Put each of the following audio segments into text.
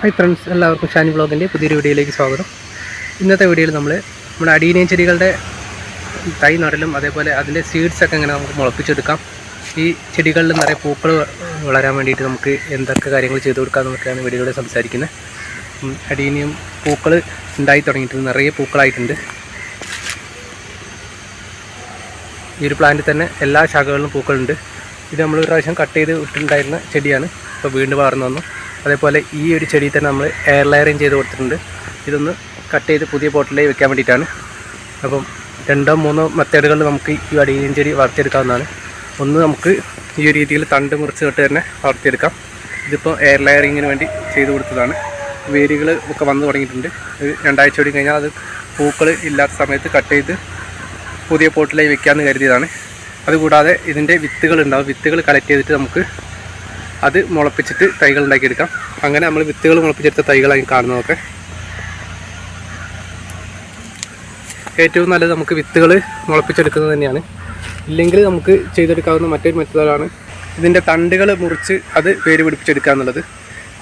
Hi friends എല്ലാവർക്കും ഷാനി ബ്ലോഗിന്റെ പുതിയൊരു വീഡിയോയിലേക്ക് സ്വാഗതം. ഇന്നത്തെ വീഡിയോയിൽ നമ്മൾ നമ്മുടെ അടീനിയം ചെടികളുടെ തൈ നടലും അതേപോലെ അതിന്റെ സീഡ്സ് ഒക്കെ എങ്ങനെ നമുക്ക് മുളപ്പിച്ചെടുക്കാം. ഈ ചെടികളിൽ നിറയെ പൂക്കൾ വളരാൻ വേണ്ടിയിട്ട് നമുക്ക് എന്തൊക്കെ കാര്യങ്ങൾ ചെയ്തു കൊടുക്കാം എന്നൊക്കെയാണ് വീഡിയോയിലൂടെ സംസാരിക്കുന്നത്. അടീനിയം പൂക്കൾ ഉണ്ടായി തുടങ്ങിയിട്ടുണ്ട് നിറയെ പൂക്കളായിട്ടുണ്ട്. ഈ ഒരു പ്ലാന്റിൽ തന്നെ എല്ലാ ശാഖകളിലും പൂക്കളുണ്ട്. ഇത് നമ്മൾ ഒരു പ്രാവശ്യം കട്ട് ചെയ്ത് ഇട്ടിട്ടുണ്ടായിരുന്ന ചെടിയാണ് ഇപ്പോൾ വീണ്ടും വളർന്നു വന്നു. അതേപോലെ ഈ ഒരു ചെടി തന്നെ നമ്മൾ എയർ ലെയറിങ് ചെയ്ത് കൊടുത്തിട്ടുണ്ട്. ഇതൊന്ന് കട്ട് ചെയ്ത് പുതിയ പോട്ടിലേക്ക് വെക്കാൻ വേണ്ടിയിട്ടാണ്. അപ്പം രണ്ടോ മൂന്നോ മെത്തേഡുകളിൽ നമുക്ക് ഈ അടിയിലും ചെടി വളർത്തിയെടുക്കാവുന്നതാണ്. ഒന്ന് നമുക്ക് ഈ ഒരു രീതിയിൽ തണ്ട് മുറിച്ച് തൊട്ട് തന്നെ വളർത്തിയെടുക്കാം. ഇതിപ്പോൾ എയർ ലെയറിങ്ങിന് വേണ്ടി ചെയ്ത് കൊടുത്തതാണ്. വേരുകൾ ഒക്കെ വന്നു തുടങ്ങിയിട്ടുണ്ട്. രണ്ടാഴ്ച കൂടി കഴിഞ്ഞാൽ അത് പൂക്കൾ ഇല്ലാത്ത സമയത്ത് കട്ട് ചെയ്ത് പുതിയ പോട്ടിലേക്ക് വെക്കാമെന്ന് കരുതിയതാണ്. അതുകൂടാതെ ഇതിന്റെ വിത്തുകൾ ഉണ്ടാവും. വിത്തുകൾ കളക്ട് ചെയ്തിട്ട് നമുക്ക് അത് മുളപ്പിച്ചിട്ട് തൈകൾ ഉണ്ടാക്കിയെടുക്കാം. അങ്ങനെ നമ്മൾ വിത്തുകൾ മുളപ്പിച്ചെടുത്ത തൈകളായി കാണുന്നതൊക്കെ. ഏറ്റവും നല്ലത് നമുക്ക് വിത്തുകൾ മുളപ്പിച്ചെടുക്കുന്നത് തന്നെയാണ്. ഇല്ലെങ്കിൽ നമുക്ക് ചെയ്തെടുക്കാവുന്ന മറ്റൊരു മെത്തേഡാണ് ഇതിന്റെ തണ്ടുകൾ മുറിച്ച് അത് വേര് പിടിപ്പിച്ചെടുക്കുക എന്നുള്ളത്.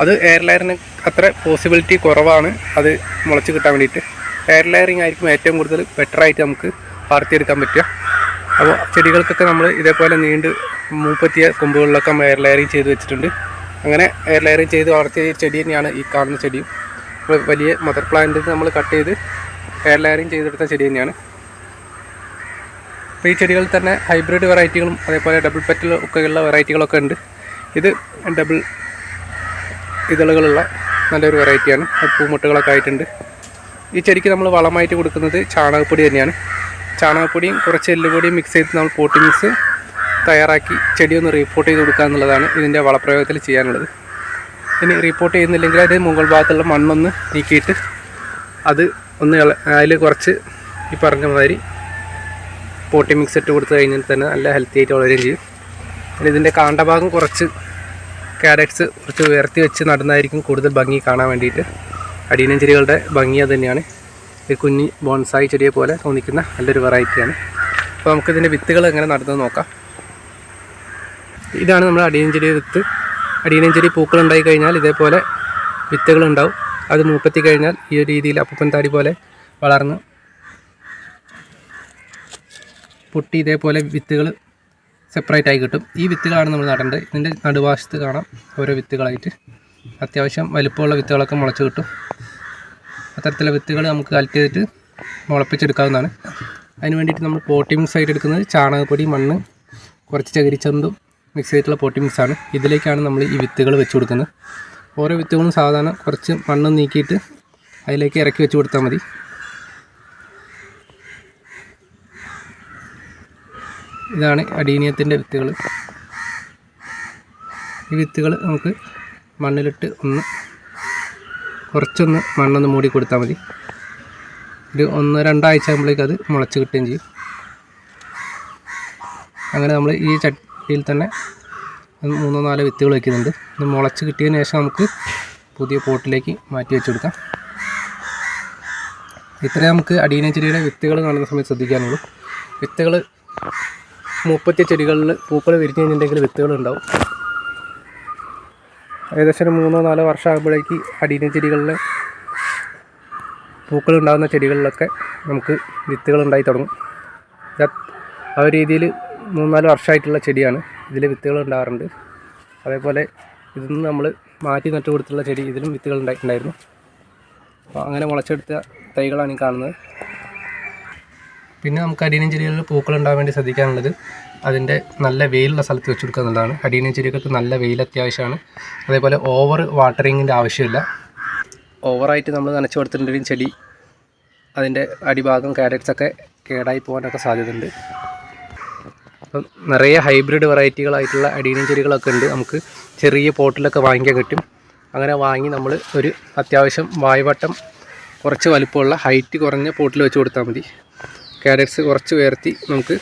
അത് എയർ ലെയറിന് അത്ര പോസിബിലിറ്റി കുറവാണ് അത് മുളച്ച് കിട്ടാൻ വേണ്ടിയിട്ട്. എയർ ലെയറിങ് ആയിരിക്കും ഏറ്റവും കൂടുതൽ ബെറ്ററായിട്ട് നമുക്ക് വളർത്തിയെടുക്കാൻ പറ്റുക. അപ്പോൾ ചെടികൾക്കൊക്കെ നമ്മൾ ഇതേപോലെ നീണ്ട് മൂപ്പത്തിയ കൊമ്പുകളിലൊക്കെ എയർ ലെയറിങ് ചെയ്ത് വെച്ചിട്ടുണ്ട്. അങ്ങനെ എയർ ലെയറിങ് ചെയ്ത് വളർത്തിയ ചെടി തന്നെയാണ് ഈ കാണുന്ന ചെടിയും. വലിയ മദർ പ്ലാന്റ് നമ്മൾ കട്ട് ചെയ്ത് എയർ ലെയറിങ് ചെയ്തെടുത്ത ചെടി തന്നെയാണ്. ഈ ചെടികളിൽ തന്നെ ഹൈബ്രിഡ് വെറൈറ്റികളും അതേപോലെ ഡബിൾ പെറ്റൽ ഒക്കെയുള്ള വെറൈറ്റികളൊക്കെ ഉണ്ട്. ഇത് ഡബിൾ ഇതളുകളുള്ള നല്ലൊരു വെറൈറ്റിയാണ് പൂമുട്ടുകളൊക്കെ ആയിട്ടുണ്ട്. ഈ ചെടിക്ക് നമ്മൾ വളമായിട്ട് കൊടുക്കുന്നത് ചാണകപ്പൊടി തന്നെയാണ്. ചാണകപ്പൊടിയും കുറച്ച് എല്ലുപൊടിയും മിക്സ് ചെയ്ത് നമ്മൾ പോട്ടി മിക്സ് തയ്യാറാക്കി ചെടിയൊന്ന് റിപ്പോർട്ട് ചെയ്ത് കൊടുക്കുക എന്നുള്ളതാണ് ഇതിന്റെ വളപ്രയോഗത്തിൽ ചെയ്യാനുള്ളത്. ഇനി റിപ്പോർട്ട് ചെയ്യുന്നില്ലെങ്കിൽ അതിന്റെ മുകൾ ഭാഗത്തുള്ള മണ്ണൊന്ന് നീക്കിയിട്ട് അത് ഒന്ന് അതിൽ കുറച്ച് ഈ പറഞ്ഞ മാതിരി പോട്ടി മിക്സ് ഇട്ട് കൊടുത്തു കഴിഞ്ഞാൽ തന്നെ നല്ല ഹെൽത്തി ആയിട്ട് വളരുകയും ചെയ്യും. പിന്നെ ഇതിന്റെ കാണ്ടഭാഗം കുറച്ച് ക്യാരറ്റ്സ് കുറച്ച് ഉയർത്തി വെച്ച് നടുന്നതായിരിക്കും കൂടുതൽ ഭംഗി കാണാൻ വേണ്ടിയിട്ട്. അടീനം ചെടികളുടെ ഭംഗി അത് തന്നെയാണ്. ഈ കുഞ്ഞി ബോൺസായി ചെടിയെ പോലെ തോന്നിക്കുന്ന നല്ലൊരു വെറൈറ്റിയാണ് അപ്പോൾ നമുക്കിതിന്റെ വിത്തുകൾ എങ്ങനെ നടുന്നത് നോക്കാം. ഇതാണ് നമ്മൾ അടിയൻ ചെടി വിത്ത്. അടിയൻ ചെടി പൂക്കൾ ഉണ്ടായി കഴിഞ്ഞാൽ ഇതേപോലെ വിത്തുകൾ ഉണ്ടാവും അത് മൂപ്പത്തി കഴിഞ്ഞാൽ ഈ ഒരു രീതിയിൽ അപ്പൻ താടി പോലെ വളർന്ന് പൊട്ടി ഇതേപോലെ വിത്തുകൾ സെപ്പറേറ്റ് ആയി കിട്ടും. ഈ വിത്തുകളാണ് നമ്മൾ നടേണ്ടത്. ഇതിന്റെ നടുവാശത്ത് കാണാം ഓരോ വിത്തുകളായിട്ട്. അത്യാവശ്യം വലുപ്പമുള്ള വിത്തുകളൊക്കെ മുളച്ച് കിട്ടും. അത്തരത്തിലുള്ള വിത്തുകൾ നമുക്ക് കളക്ട് ചെയ്തിട്ട് മുളപ്പിച്ചെടുക്കാവുന്നതാണ്. അതിന് വേണ്ടിയിട്ട് നമ്മൾ പോട്ടിംഗ് സൈഡ് എടുക്കുന്നത് ചാണകപ്പൊടി മണ്ണ് കുറച്ച് ചകിരിച്ചന്തും മിക്സ് ചെയ്തിട്ടുള്ള പോട്ടി മിക്സ് ആണ് ഇതിലേക്കാണ് നമ്മൾ ഈ വിത്തുകൾ വെച്ച് കൊടുക്കുന്നത്. ഓരോ വിത്തുകളും സാധാരണ കുറച്ച് മണ്ണ് നീക്കിയിട്ട് അതിലേക്ക് ഇറക്കി വെച്ച് കൊടുത്താൽ മതി. ഇതാണ് അടീനിയത്തിന്റെ വിത്തുകൾ. ഈ വിത്തുകൾ നമുക്ക് മണ്ണിലിട്ട് ഒന്ന് കുറച്ചൊന്ന് മണ്ണൊന്ന് മൂടി കൊടുത്താൽ മതി. ഒരു ഒന്ന് രണ്ടാഴ്ച ആകുമ്പോഴേക്കും അത് മുളച്ച് കിട്ടുകയും ചെയ്യും. അങ്ങനെ നമ്മൾ ഈ ചട്ടിയിൽ തന്നെ മൂന്നോ നാലോ വിത്തുകൾ വയ്ക്കുന്നുണ്ട്. ഇത് മുളച്ച് കിട്ടിയതിന് ശേഷം നമുക്ക് പുതിയ പോട്ടിലേക്ക് മാറ്റി വെച്ച് കൊടുക്കാം ഇത്രയും നമുക്ക് അടീന ചെടിയുടെ വിത്തുകൾ കാണുന്ന സമയത്ത് ശ്രദ്ധിക്കാനുള്ളൂ. വിത്തുകൾ മുപ്പത്തി ചെടികളിൽ പൂക്കൾ വിരിഞ്ഞ് കഴിഞ്ഞിട്ടുണ്ടെങ്കിൽ വിത്തുകൾ ഉണ്ടാവും. ഏകദേശം മൂന്നോ നാലോ വർഷം ആകുമ്പോഴേക്ക് അടീന ചെടികളിൽ പൂക്കൾ ഉണ്ടാകുന്ന ചെടികളിലൊക്കെ നമുക്ക് വിത്തുകൾ ഉണ്ടായി തുടങ്ങും. ആ രീതിയിൽ മൂന്നാൽ വർഷമായിട്ടുള്ള ചെടിയാണ്. ഇതിൽ വിത്തുകൾ ഉണ്ടാകാറുണ്ട് അതേപോലെ ഇതിൽ നിന്ന് നമ്മൾ മാറ്റി നട്ടു കൊടുത്തുള്ള ചെടി ഇതിലും വിത്തുകൾ ഉണ്ടായിട്ടുണ്ടായിരുന്നു അപ്പോൾ അങ്ങനെ മുളച്ചെടുത്ത തൈകളാണ് ഈ കാണുന്നത്. പിന്നെ നമുക്ക് അടീനം ചെടികളിൽ പൂക്കൾ ഉണ്ടാകാൻ വേണ്ടി ശ്രദ്ധിക്കാനുള്ളത് അതിന്റെ നല്ല വെയിലുള്ള സ്ഥലത്ത് വെച്ച് കൊടുക്കുക എന്നുള്ളതാണ്. അടീനം ചെടികൾക്ക് നല്ല വെയിൽ അത്യാവശ്യമാണ്. അതേപോലെ ഓവർ വാട്ടറിങ്ങിന്റെ ആവശ്യമില്ല. ഓവറായിട്ട് നമ്മൾ നനച്ചു കൊടുത്തിട്ടുണ്ടെങ്കിൽ ചെടി അതിന്റെ അടിഭാഗം കാരറ്റ്സൊക്കെ കേടായി പോകാനൊക്കെ സാധ്യതയുണ്ട്. നിറയെ ഹൈബ്രിഡ് വെറൈറ്റികളായിട്ടുള്ള അടീനം ചെടികളൊക്കെ ഉണ്ട്. നമുക്ക് ചെറിയ പോട്ടിലൊക്കെ വാങ്ങിക്കാൻ കിട്ടും. അങ്ങനെ വാങ്ങി നമ്മൾ ഒരു അത്യാവശ്യം വായ്വട്ടം കുറച്ച് വലുപ്പമുള്ള ഹൈറ്റ് കുറഞ്ഞ പോട്ടിൽ വെച്ച് കൊടുത്താൽ മതി. ക്യാരറ്റ്സ് കുറച്ച് ഉയർത്തി നമുക്ക്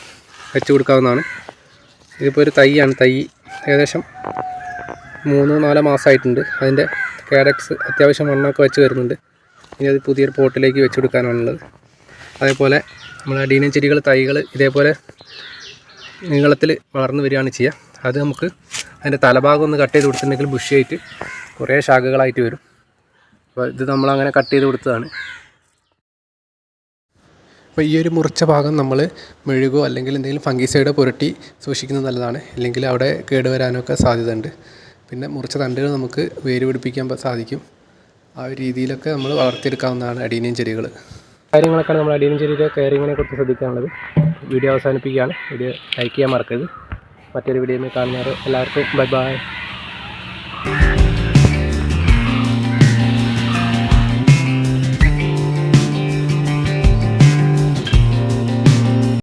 വെച്ച് കൊടുക്കാവുന്നതാണ്. ഇതിപ്പോൾ ഒരു തൈയാണ്. തൈ ഏകദേശം മൂന്ന് നാല് മാസമായിട്ടുണ്ട്. അതിന്റെ ക്യാരറ്റ്സ് അത്യാവശ്യം മണ്ണൊക്കെ വെച്ച് വരുന്നുണ്ട്. ഇനി അത് പുതിയൊരു പോട്ടിലേക്ക് വെച്ച് കൊടുക്കാനാണുള്ളത്. അതേപോലെ നമ്മൾ അടീനം ചെടികൾ തൈകൾ ഇതേപോലെ നീളത്തിൽ വളർന്നു വരികയാണ് ചെയ്യുക. അത് നമുക്ക് അതിന്റെ തലഭാഗം ഒന്ന് കട്ട് ചെയ്ത് കൊടുത്തിട്ടുണ്ടെങ്കിൽ ബുഷിയായിട്ട് കുറേ ശാഖകളായിട്ട് വരും. അപ്പോൾ ഇത് നമ്മളങ്ങനെ കട്ട് ചെയ്ത് കൊടുത്തതാണ്. അപ്പോൾ ഈ ഒരു മുറിച്ച ഭാഗം നമ്മൾ മെഴുകോ അല്ലെങ്കിൽ എന്തെങ്കിലും ഫംഗിസൈഡോ പുരട്ടി സൂക്ഷിക്കുന്നത് നല്ലതാണ്. ഇല്ലെങ്കിൽ അവിടെ കേടുവരാനൊക്കെ സാധ്യതയുണ്ട്. പിന്നെ മുറിച്ച തണ്ടുകൾ നമുക്ക് വേര് പിടിപ്പിക്കാൻ സാധിക്കും. ആ ഒരു രീതിയിലൊക്കെ നമ്മൾ വളർത്തിയെടുക്കാവുന്നതാണ് അടീനിയം ചെടികൾ. കാര്യങ്ങളൊക്കെയാണ് നമ്മൾ അടിയഞ്ചേരിയിലെ കെയറിങ്ങിനെ കുറിച്ച് ശ്രദ്ധിക്കാനുള്ളത്. വീഡിയോ അവസാനിപ്പിക്കുകയാണ്. വീഡിയോ ലൈക്ക് ചെയ്യാൻ മറക്കരുത്. മറ്റൊരു വീഡിയോയിൽ കാണുന്നവർ എല്ലാവർക്കും ബൈ ബൈ